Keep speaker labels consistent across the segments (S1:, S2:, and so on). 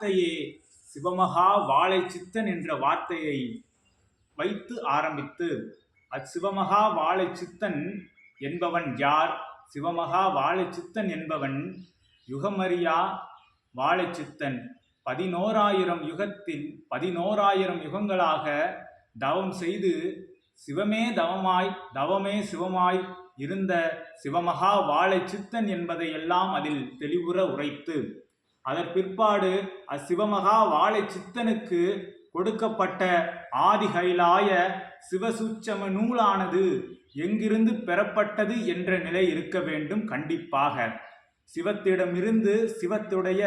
S1: வார்த்தையே சிவமகா வாழை சித்தன் என்ற வார்த்தையை வைத்து ஆரம்பித்து அச்சிவமகா வாழை சித்தன் என்பவன் யார்? சிவமகா வாழை சித்தன் என்பவன் யுகமரியா வாழை சித்தன் பதினோராயிரம் யுகத்தில் பதினோராயிரம் யுகங்களாக தவம் செய்து சிவமே தவமாய் தவமே சிவமாய் இருந்த சிவமகா வாழை சித்தன் என்பதை எல்லாம் அதில் தெளிவுற உரைத்து அதன் பிற்பாடு அச்சிவமகா வாழை சித்தனுக்கு கொடுக்கப்பட்ட ஆதிகைலாய சிவசூச்சம நூலானது எங்கிருந்து பெறப்பட்டது என்ற நிலை இருக்க வேண்டும் கண்டிப்பாக. சிவத்திடமிருந்து சிவத்துடைய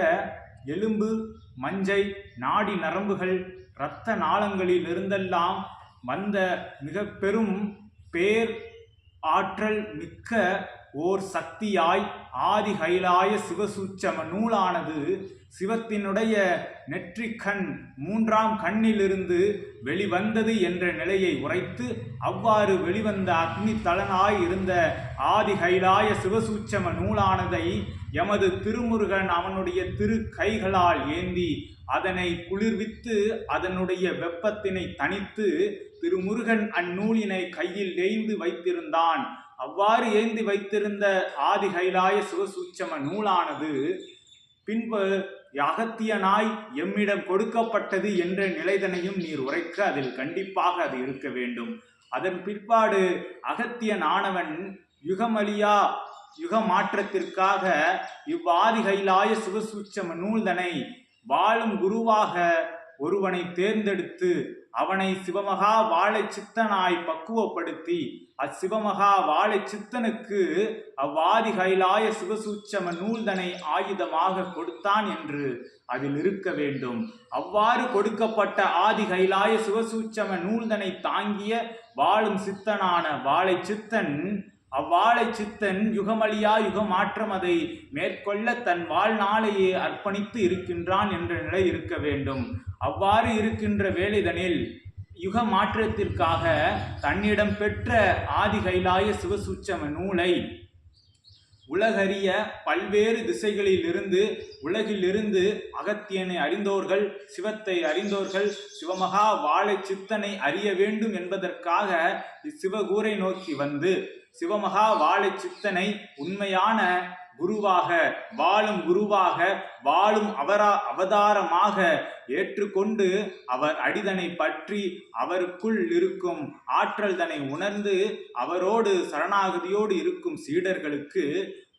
S1: எலும்பு மஞ்சை நாடி நரம்புகள் இரத்த நாளங்களிலிருந்தெல்லாம் வந்த மிக பெரும் பேர் ஆற்றல் மிக்க ஓர் சக்தியாய் ஆதி கைலாய சிவசூச்சம நூலானது சிவத்தினுடைய நெற்றிக்கண் மூன்றாம் கண்ணிலிருந்து வெளிவந்தது என்ற நிலையை உரைத்து அவ்வாறு வெளிவந்த அக்னி தலனாய் இருந்த ஆதி கைலாய சிவசூச்சம நூலானதை எமது திருமுருகன் அவனுடைய திரு கைகளால் ஏந்தி அதனை குளிர்வித்து அதனுடைய வெப்பத்தினை தணித்து திருமுருகன் அந்நூலினை கையில் ஏய்ந்து வைத்திருந்தான். அவ்வாறு ஏந்தி வைத்திருந்த ஆதி கைலாய சிவசூச்சம நூலானது பின்பு அகத்தியனாய் எம்மிடம் கொடுக்கப்பட்டது என்ற நிலைதனையும் நீர் உரைக்க அதில் கண்டிப்பாக அது இருக்க வேண்டும். அதன் பிற்பாடு அகத்தியன் ஆனவன் யுகமலியா யுக மாற்றத்திற்காக இவ்வாதி கைலாய நூல்தனை வாழும் குருவாக ஒருவனை தேர்ந்தெடுத்து அவனை சிவமகா வாழை சித்தனாய் பக்குவப்படுத்தி அச்சிவமகா வாழை சித்தனுக்கு அவ்வாதி கைலாய சிவசூச்சம நூல்தனை ஆயுதமாக கொடுத்தான் என்று அதில் இருக்க வேண்டும். அவ்வாறு கொடுக்கப்பட்ட ஆதி கைலாய சிவசூச்சம நூல்தனை தாங்கிய வாழும் சித்தனான வாழை சித்தன் அவ்வாளை சித்தன் யுகமலியா யுகமாற்றம் அதை மேற்கொள்ள தன் வாழ்நாளையே அர்ப்பணித்து இருக்கின்றான் என்ற நிலை இருக்க வேண்டும். அவ்வாறு இருக்கின்ற வேலைதனில் யுக மாற்றத்திற்காக தன்னிடம் பெற்ற ஆதி கைலாய சிவசூச்சம நூலை உலகறிய பல்வேறு திசைகளிலிருந்து உலகிலிருந்து அகத்தியனை அறிந்தோர்கள் சிவத்தை அறிந்தோர்கள் சிவமகா வாழை சித்தனை அறிய வேண்டும் என்பதற்காக இச்சிவகூரை நோக்கி வந்து சிவமகா வாழை சித்தனை உண்மையான குருவாக வாழும் குருவாக வாழும் அவரா அவதாரமாக ஏற்றுக்கொண்டு அவர் அடிதனை பற்றி அவருக்குள் இருக்கும் ஆற்றல் தனை உணர்ந்து அவரோடு சரணாகதியோடு இருக்கும் சீடர்களுக்கு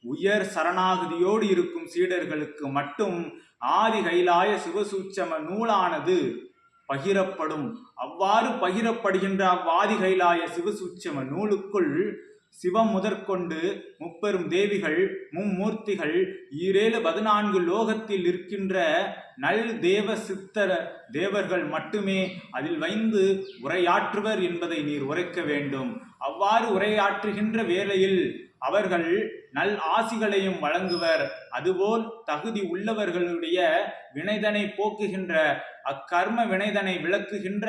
S1: உயர் சரணாகதியோடு இருக்கும் சீடர்களுக்கு மட்டும் ஆதி கைலாய சிவசூச்சம நூலானது பகிரப்படும். அவ்வாறு பகிரப்படுகின்ற அவ்வாதி கைலாய சிவசூச்சம நூலுக்குள் சிவம் முதற்கொண்டு முப்பெரும் தேவிகள் மும்மூர்த்திகள் ஈரேழு பதினான்கு லோகத்தில் இருக்கின்ற நல் தேவ சித்தர தேவர்கள் மட்டுமே அதில் வைந்து உரையாற்றுவர் என்பதை நீர் உரைக்க வேண்டும். அவ்வாறு உரையாற்றுகின்ற வேளையில் அவர்கள் நல் ஆசிகளையும் வழங்குவர். அதுபோல் தகுதி உள்ளவர்களுடைய வினைதனை போக்குகின்ற அக்கர்ம வினைதனை விளக்குகின்ற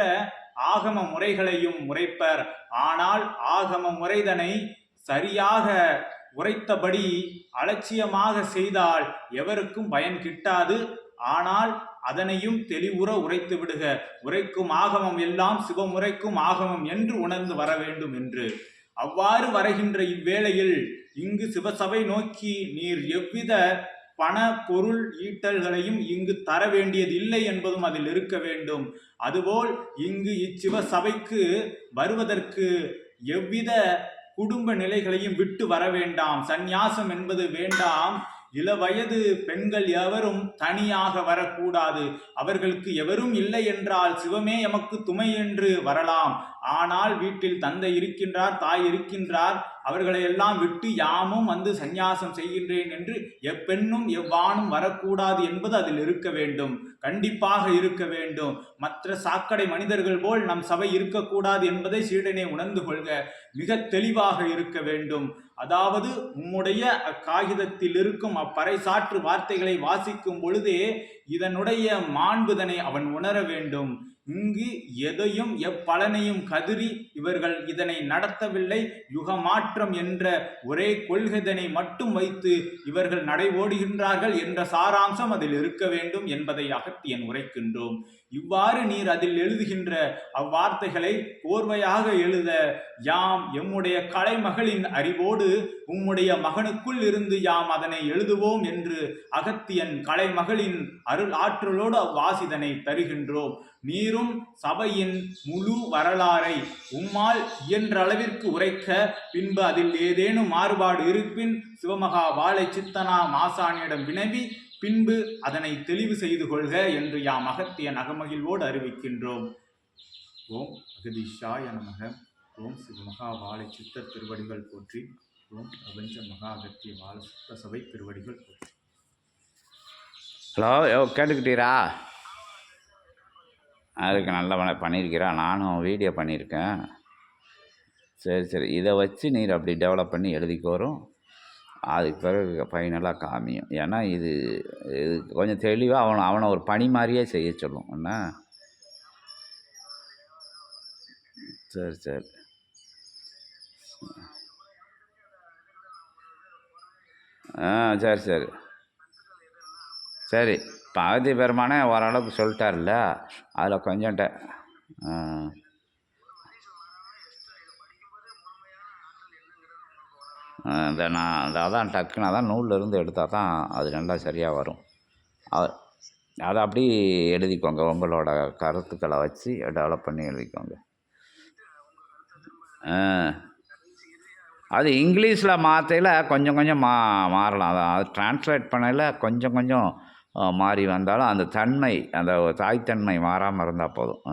S1: ஆகம முறைகளையும் உரைப்பர். ஆனால் ஆகம முறைதனை சரியாக உரைத்தபடி அலட்சியமாக செய்தால் எவருக்கும் பயன் கிட்டாது. ஆனால் அதனையும் தெளிவுற உரைத்து விடுக. உரைக்கும் ஆகமம் எல்லாம் சிவமுறைக்கும் ஆகமம் என்று உணர்ந்து வர வேண்டும் என்று. அவ்வாறு வருகின்ற இவ்வேளையில் இங்கு சிவசபை நோக்கி நீர் எவ்வித பண பொருள் ஈட்டல்களையும் இங்கு தர வேண்டியதில்லை என்பதும் அதில் இருக்க வேண்டும். அதுபோல் இங்கு இச்சிவ சபைக்கு வருவதற்கு எவ்வித குடும்ப நிலைகளையும் விட்டு வர வேண்டாம். சந்நியாசம் என்பது வேண்டாம். இள வயது பெண்கள் எவரும் தனியாக வரக்கூடாது. அவர்களுக்கு எவரும் இல்லை என்றால் சிவமே எமக்கு துமை என்று வரலாம். ஆனால் வீட்டில் தந்தை இருக்கின்றார் தாய் இருக்கின்றார். அவர்களை எல்லாம் விட்டு யாமும் வந்து சந்நியாசம் செய்கின்றேன் என்று எப்பெண்ணும் எவ்வானும் வரக்கூடாது என்பது அதில் இருக்க வேண்டும். கண்டிப்பாக இருக்க வேண்டும். மற்ற சாக்கடை மனிதர்கள் போல் நம் சபை இருக்கக்கூடாது என்பதை சீடனை உணர்ந்து கொள்க. மிக தெளிவாக இருக்க வேண்டும். அதாவது உம்முடைய அக்காகிதத்தில் இருக்கும் அப்பறைசாற்று வார்த்தைகளை வாசிக்கும் பொழுதே இதனுடைய மாண்புதனை அவன் உணர வேண்டும். இங்கு எதையும் எப்பலனையும் கதிரி இவர்கள் இதனை நடத்தவில்லை. யுகமாற்றம் என்ற ஒரே கொள்கைதனை மட்டும் வைத்து இவர்கள் நடைபோடுகின்றார்கள் என்ற சாராம்சம் அதில் இருக்க வேண்டும் என்பதை அகத்தியன் உரைக்கின்றோம். இவ்வாறு நீர் அதில் எழுதுகின்ற அவ்வார்த்தைகளை கோர்வையாக எழுத யாம் எம்முடைய கலைமகளின் அறிவோடு உம்முடைய மகனுக்குள் இருந்து யாம் அதனை எழுதுவோம் என்று அகத்தியன் கலைமகளின் அருள் ஆற்றலோடு அவ்வாசிதனை தருகின்றோம். நீரும் சபையின் முழு வரலாறை உம்மால் இயன்ற அளவிற்கு உரைக்க பின்பு அதில் ஏதேனும் மாறுபாடு இருப்பின் சிவமகா வாழை சித்தனா மாசானியிடம் வினவி பின்பு அதனை தெளிவு செய்து கொள்க என்று யாம் அகத்திய அகமகிழ்வோடு அறிவிக்கின்றோம். ஓம் அகதிஷாய நமக. ஓம் சிவமகா வாழை சித்த திருவடிகள் போற்றி. ஓம் பிரபஞ்ச மகா அகத்திய வாழ சித்த சபை திருவடிகள் போற்றி.
S2: ஹலோ யோ கேட்டுக்கிட்டீரா? அதுக்கு நல்ல பண பண்ணியிருக்கிறா. நானும் வீடியோ பண்ணியிருக்கேன். சரி சரி. இதை வச்சு நீர் அப்படி டெவலப் பண்ணி எழுதிக்கு வரும். அதுக்கு பிறகு ஃபைனலாக காமியும். ஏன்னா இது இது கொஞ்சம் தெளிவாக அவனை அவனை ஒரு பணி மாதிரியே செய்ய சொல்லும். என்ன? சரி சரி. ஆ சரி சரி. சரி. பகுதி பெருமானே ஓரளவுக்கு சொல்லிட்டார்ல அதில் கொஞ்சம்ட்ட இந்த நான் அதான் டக்குன்னு அதான் நூலில் இருந்து எடுத்தால் தான் அது நல்லா சரியாக வரும். அது அதை அப்படி எழுதிக்கோங்க உங்களோட கருத்துக்களை வச்சு டெவலப் பண்ணி எழுதிக்கோங்க. அது இங்கிலீஷில் மாற்றையில் கொஞ்சம் கொஞ்சம் மா மாறலாம். அதான் அது ட்ரான்ஸ்லேட் பண்ணையில் கொஞ்சம் கொஞ்சம் மாறி வந்தாலும் அந்த தன்மை அந்த தாய்த்தன்மை மாறாமல் இருந்தால் போதும்.